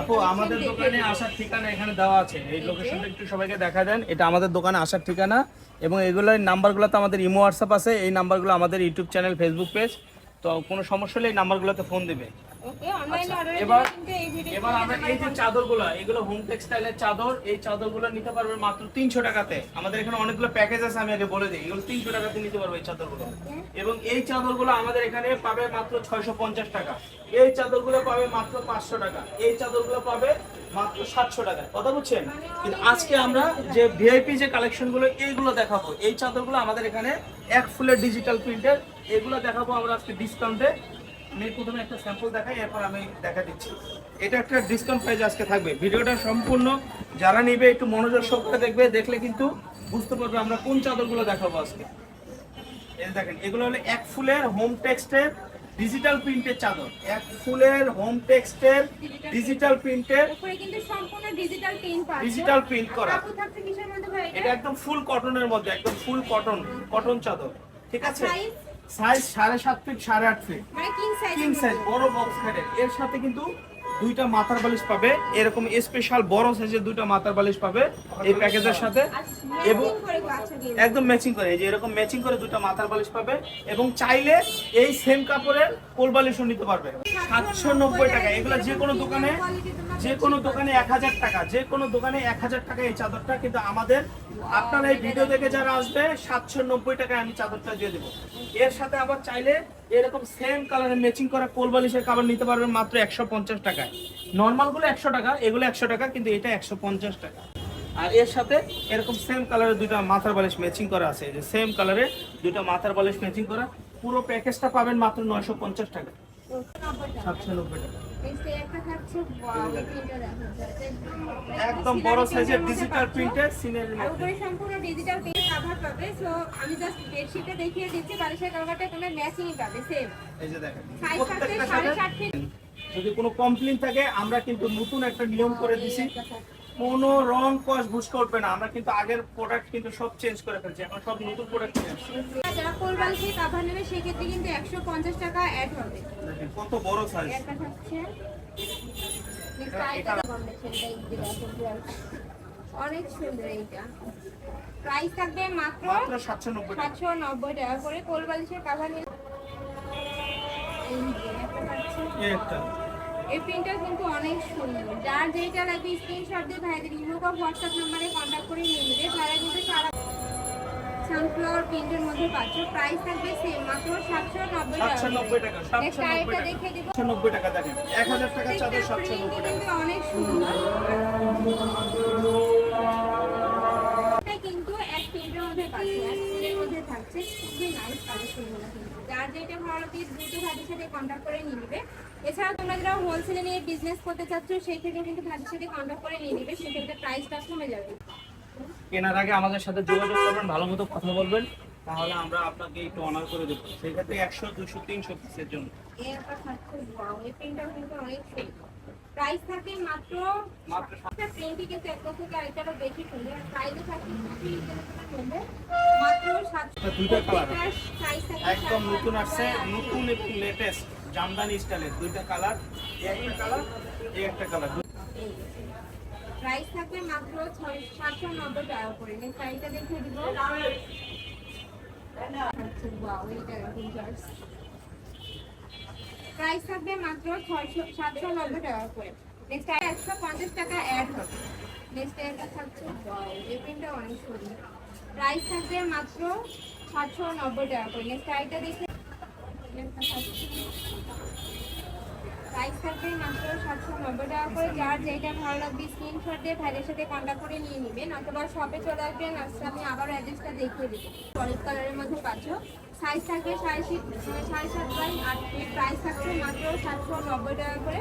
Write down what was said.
আপু, আমাদের দোকানে আসার ঠিকানা এখানে দেওয়া আছে। এই লোকেশনটা একটু সবাইকে দেখা দেন। এটা আমাদের দোকানে আসার ঠিকানা এবং এগুলোর নাম্বারগুলোতে আমাদের ইমো, হোয়াটসঅ্যাপ আছে। এই নাম্বারগুলো আমাদের ইউটিউব চ্যানেল ফেসবুক পেজ তো কোনো সমস্যা হলে এই নাম্বারগুলোতে ফোন দেবে। আচ্ছা, এবার এবার আমরা এই যে চাদরগুলো এগুলো হোম টেক্সটাইলের চাদর এই চাদরগুলো নিতে পারবে মাত্র তিনশো টাকাতে। আমাদের এখানে অনেকগুলো প্যাকেজ আছে আমি আগে বলে দিই এগুলো তিনশো টাকাতে নিতে পারবে এই চাদরগুলো। এবং এই চাদরগুলো আমাদের এখানে পাবে মাত্র ছয়শো পঞ্চাশ টাকা। এই চাদরগুলো পাবে মাত্র পাঁচশো টাকা। এই চাদরগুলো পাবে মাত্র সাতশো টাকা। কথা বুঝছেন? কিন্তু আজকে আমরা যে ভিআইপি যে কালেকশনগুলো এইগুলো দেখাবো। এই চাদরগুলো আমাদের এখানে এক ফুলের ডিজিটাল প্রিন্টের এগুলো দেখাবো আমরা আজকে ডিসকাউন্টে আমি প্রথমে একটা স্যাম্পল দেখাই এরপর আমি দেখা দিচ্ছি। এটা একটা ডিসকাউন্ট প্রাইস আজকে থাকবে। ভিডিওটা সম্পূর্ণ যারা নিবে একটু মনোযোগ সহকারে দেখবে দেখলে কিন্তু বুঝতে পারবে আমরা কোন চাদরগুলো দেখাবো আজকে। এই দেখেন এগুলো হলো এক ফুলের হোম টেক্সটের ডিজিটাল প্রিন্টের চাদর। এক ফুলের হোম টেক্সটের ডিজিটাল প্রিন্টের উপরে কিন্তু সম্পূর্ণ ডিজিটাল প্রিন্ট পাচ্ছ। ডিজিটাল প্রিন্ট করা। এটা? একদম ফুল কটনের মধ্যে একদম ফুল কটন কটন চাদর। ঠিক আছে? সাইজ সাড়ে সাত ফিট সাড়ে আট ফিট কিং সাইজ বড় বক্স খাটের এর। সাথে কিন্তু দুইটা মাথার বালিশ পাবে। এরকম স্পেশাল বড় সাইজের দুইটা মাথার বালিশ পাবে এই প্যাকেজের সাথে। এবং এবং দিয়ে একদম ম্যাচিং করে। এই যে এরকম ম্যাচিং করে দুটো মাথার বালিশ পাবে এবং চাইলে এই সেম কাপড়ের কোল বালিশও নিতে পারবে। সাতশো নব্বই টাকা। এগুলো যে কোনো দোকানে যে কোনো দোকানে এক হাজার টাকা, যে কোনো দোকানে এক হাজার টাকা এই চাদরটা, কিন্তু আমাদের, আপনারা এই ভিডিও দেখে যারা আসবে, সাতশো নব্বই টাকায় আমি চাদরটা দিয়ে দেবো। এর সাথে আবার চাইলে এরকম সেম কালারের ম্যাচিং করা কোল বালিশের কাপড় নিতে পারবেন মাত্র একশো পঞ্চাশ টাকায়। নর্মালগুলো একশো টাকা, এগুলো একশো টাকা, কিন্তু এটা একশো পঞ্চাশ টাকা। আর এর সাথে এরকম সেম কালারের দুইটা মাথার বালিশ ম্যাচিং করা আছে, যে সেম কালারের দুইটা মাথার বালিশ ম্যাচিং করা। পুরো প্যাকেজটা পাবেন মাত্র নয়শো পঞ্চাশ টাকা সাতশো নব্বই টাকা। একদম বড় সাইজের ডিজিটাল প্রিন্টের সিনারি আর উপরে সম্পূর্ণ ডিজিটাল প্রিন্ট কভার পাবে। সো আমি জাস্ট বেডশিটটা দেখিয়ে দিচ্ছি বালিশের কভারটা কোনো ম্যাচিংই পাবে সেম এই যে দেখেন প্রত্যেকটা সাড়ে ফিট যদি কোনো কমপ্লেইন থাকে আমরা কিন্তু নতুন একটা নিয়ম করে দিছি। কোনো রং কস বুঝ করবে না। আমরা কিন্তু আগের প্রোডাক্ট কিন্তু সব চেঞ্জ করে ফেলছি। এখন সব নতুন প্রোডাক্ট চেঞ্জ যারা কোল বালিশের কভার নেবে সেক্ষেত্রে কিন্তু একশো পঞ্চাশ টাকা অ্যাড হবে। দেখেন কত বড় সাইজ। অনেক সুন্দর এইটা। প্রাইস থাকবে মাত্র সাতশো নব্বই সাতশো নব্বই টাকা করে কোল বালিশের কাভার নিলে একটা। এই প্রিন্টটা কিন্তু অনেক সুন্দর। যার যেটা লাগবে স্ক্রিনশট দিয়ে ভাইদের ইমো বা হোয়াটসঅ্যাপ নাম্বারে কন্ট্যাক্ট করে নিয়ে নেবে। তারা কিন্তু সারা সানফ্লাওয়ার প্রিন্টের মধ্যে পাচ্ছ। প্রাইস থাকবে সেম মাত্র সাতশো নব্বই সাতশো নব্বই টাকা টাকা নেক্সট সাতশো নব্বই আরেকটা টাকা। দেখে দিব। সাতশো নব্বই টাকা দেখেন এক হাজার টাকা চাদর সাতশো নব্বই টাকা। অনেক সুন্দর। কিন্তু এক প্রিন্টের মধ্যে পাচ্ছি। এক প্রিন্টের মধ্যে থাকছে। খুবই নাইস কালেকশনগুলো কিন্তু। যার যেটা ভালো লাগে দ্রুত ভাইদের সাথে কন্ট্যাক্ট করে নিয়ে নেবে। এছাড়া তোমরা যারা হোলসেলে নিয়ে বিজনেস করতে চাচ্ছ সেই ক্ষেত্রে কিন্তু ভাইদের সাথে কন্ট্যাক্ট করে নিয়ে নেবে সেক্ষেত্রে প্রাইসটা কমে যাবে। কেনার আগে আমাদের সাথে যোগাযোগ করবেন ভালো মতো কথা বলবেন তাহলে আমরা আপনাকে একটু অনার করে দেবো। সেই ক্ষেত্রে একশো দুশো তিনশো পিসের জন্য। এই প্রিন্টটাও কিন্তু অনেক সুন্দর। প্রাইস থাকে মাত্র মাত্র একটা প্রিন্টই কিন্তু একটা থেকে আরেকটা বেশি সুন্দর। প্রাইসও থাকে খুবই মাত্র সাতশো একদম নতুন আসছে নতুন এবং লেটেস্ট জামদানি স্টাইলের দুইটা কালার এই একটা কালার এই একটা কালার প্রাইস থাকবে মাত্র ছয় সাতশো নব্বই টাকা করে। নেক্সট প্রাইসটা দেখিয়ে দিব। প্রাইস থাকবে মাত্র ছয়শো, সাতশো নব্বই টাকা করে। নেক্সট একশো পঞ্চাশ টাকা অ্যাড হবে। নেক্সট একটা থাকছে এই প্রিন্টটা অনেক সুন্দর প্রাইস থাকবে মাত্র সাতশো নব্বই টাকা করে। নেক্সট আইটা দেখে প্রাইস থাকবে মাত্র সাতশো নব্বই টাকা করে। যার যেটা ভালো লাগবে স্ক্রিনশট দিয়ে ভাইয়ের সাথে কন্ট্যাক্ট করে নিয়ে নেবেন। অথবা শপে চলে আসবেন আজকে আমি আবার অ্যাড্রেসটা দেখিয়ে দেবো। অরেঞ্জ কালারের মধ্যে পাচ্ছ সাইজ থাকবে সাড়ে সাত সাড়ে বাই আট প্রাইস থাকছে মাত্র সাতশো নব্বই টাকা করে।